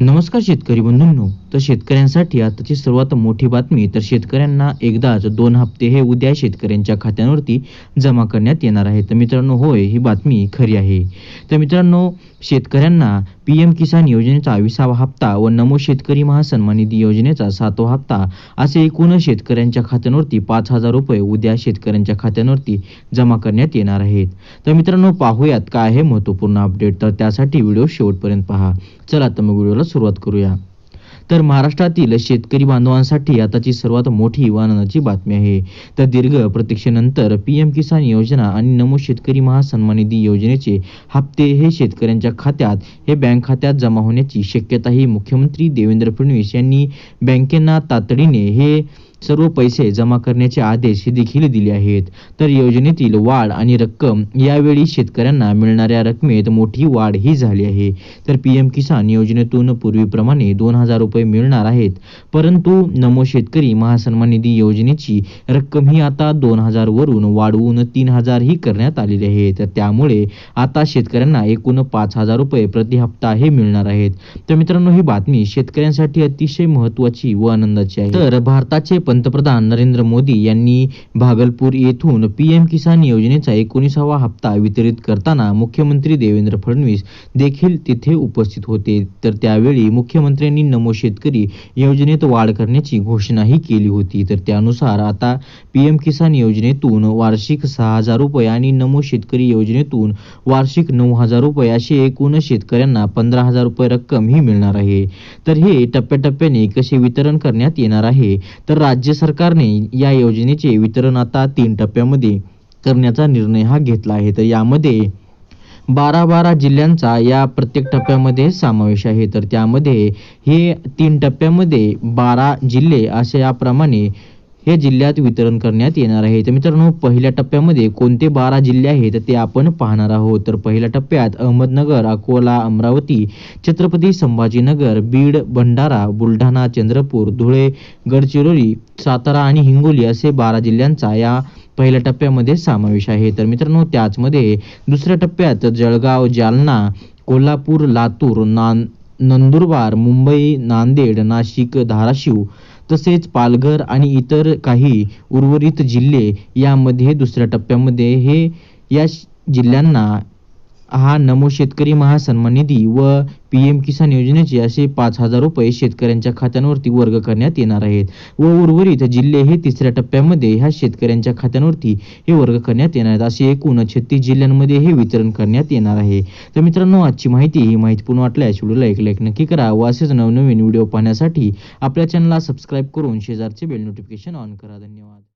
नमस्कार शेतकरी बंधूंनो. तर शेतकऱ्यांसाठी आताची सर्वात मोठी बातमी तर शेतकऱ्यांना एकदाच दोन हप्ते हे उद्या शेतकऱ्यांच्या खात्यांवरती जमा करण्यात येणार आहे. तर मित्रांनो होय ही बातमी खरी आहे. तर मित्रांनो शेतकऱ्यांना पीएम किसान योजनेचा विसावा हप्ता व नमो शेतकरी महासन्मान निधी योजनेचा सातवा हप्ता असे एकूण शेतकऱ्यांच्या खात्यांवरती पाच हजार रुपये उद्या शेतकऱ्यांच्या खात्यांवरती जमा करण्यात येणार आहेत. तर मित्रांनो पाहूयात काय आहे महत्त्वपूर्ण अपडेट. तर त्यासाठी व्हिडिओ शेवटपर्यंत पहा. चला तर मग व्हिडिओला सुरुवात करूया. तर महाराष्ट्रातील शेतकरी बांधवांसाठी आताची सर्वात मोठी व आनंदाची बातमी आहे. तर दीर्घ प्रतीक्षेनंतर पीएम किसान योजना आणि नमो शेतकरी महासन्मान निधी योजनेचे हप्ते हे शेतकऱ्यांच्या खात्यात हे बँक खात्यात जमा होण्याची शक्यताही मुख्यमंत्री देवेंद्र फडणवीस यांनी बँकेंना तातडीने हे सर्व पैसे जमा करण्याचे आदेश देखील दिले आहेत. तर योजनेतील वाढ आणि रक्कम यावेळी शेतकऱ्यांना मिळणाऱ्या रकमेत मोठी वाढ ही झाली आहे. तर पीएम किसान योजनेतून पूर्वीप्रमाणे दोन हजार रुपये मिळणार आहेत. परंतु नमो शेतकरी महासन्मान निधी योजनेची रक्कम ही आता दोन हजार वरून वाढवून तीन हजार ही करण्यात आलेली आहे. तर त्यामुळे आता शेतकऱ्यांना एकूण पाच हजार रुपये प्रति हप्ता हे मिळणार आहेत. तर मित्रांनो ही बातमी शेतकऱ्यांसाठी अतिशय महत्वाची व आनंदाची आहे. तर भारताचे पंतप्रधान नरेंद्र मोदी यांनी भागलपूर येथून पीएम किसान योजनेचा एकोणीसावा हप्ता वितरित करताना मुख्यमंत्री देवेंद्र फडणवीस देखील तिथे उपस्थित होते. तर त्यावेळी मुख्यमंत्र्यांनी नमो शेतकरी योजनेत वाढ करण्याची घोषणाही केली होती. तर त्यानुसार आता पीएम किसान योजनेतून वार्षिक सहा हजार रुपये आणि नमो शेतकरी योजनेतून वार्षिक नऊ हजार रुपये असे एकूण शेतकऱ्यांना पंधरा हजार रुपये रक्कम ही मिळणार आहे. तर हे टप्प्याटप्प्याने कसे वितरण करण्यात येणार आहे? तर राज्य सरकारने या योजनेचे वितरण आता तीन टप्प्यामध्ये करण्याचा निर्णय हा घेतला आहे. तर यामध्ये बारा बारा जिल्ह्यांचा या प्रत्येक टप्प्यामध्ये समावेश आहे. तर त्यामध्ये हे तीन टप्प्यामध्ये बारा जिल्हे अशा याप्रमाणे हे जिल्ह्यात वितरण करण्यात येणार आहे. तर मित्रांनो पहिल्या टप्प्यामध्ये कोणते बारा जिल्हे आहेत ते आपण पाहणार आहोत. तर पहिल्या टप्प्यात अहमदनगर अकोला अमरावती छत्रपती संभाजीनगर बीड भंडारा बुलढाणा चंद्रपूर धुळे गडचिरोली सातारा आणि हिंगोली असे बारा जिल्ह्यांचा या पहिल्या टप्प्यामध्ये समावेश आहे. तर मित्रांनो त्याचमध्ये दुसऱ्या टप्प्यात जळगाव जालना कोल्हापूर लातूर नान नंदुरबार मुंबई नांदेड नाशिक धाराशिव तसेच पालघर आणि इतर काही उर्वरित जिल्हे यामध्ये दुसऱ्या टप्प्यामध्ये हे या जिल्ह्यांना हा नमो शेतकरी महासन्मान निधी व पी एम किसान योजनेचे असे पाच हजार रुपये शेतकऱ्यांच्या खात्यांवरती वर्ग करण्यात येणार आहेत. व उर्वरित जिल्हे हे तिसऱ्या टप्प्यामध्ये ह्या शेतकऱ्यांच्या खात्यांवरती हे वर्ग करण्यात येणार आहेत. असे एकूण छत्तीस जिल्ह्यांमध्ये हे वितरण करण्यात येणार आहे. तर मित्रांनो आजची माहिती ही माहितीपूर्ण वाटल्यास व्हिडिओला एक लाईक नक्की करा व असेच नवनवीन व्हिडिओ पाहण्यासाठी आपल्या चॅनलला सबस्क्राईब करून शेजारचे बेल नोटिफिकेशन ऑन करा. धन्यवाद.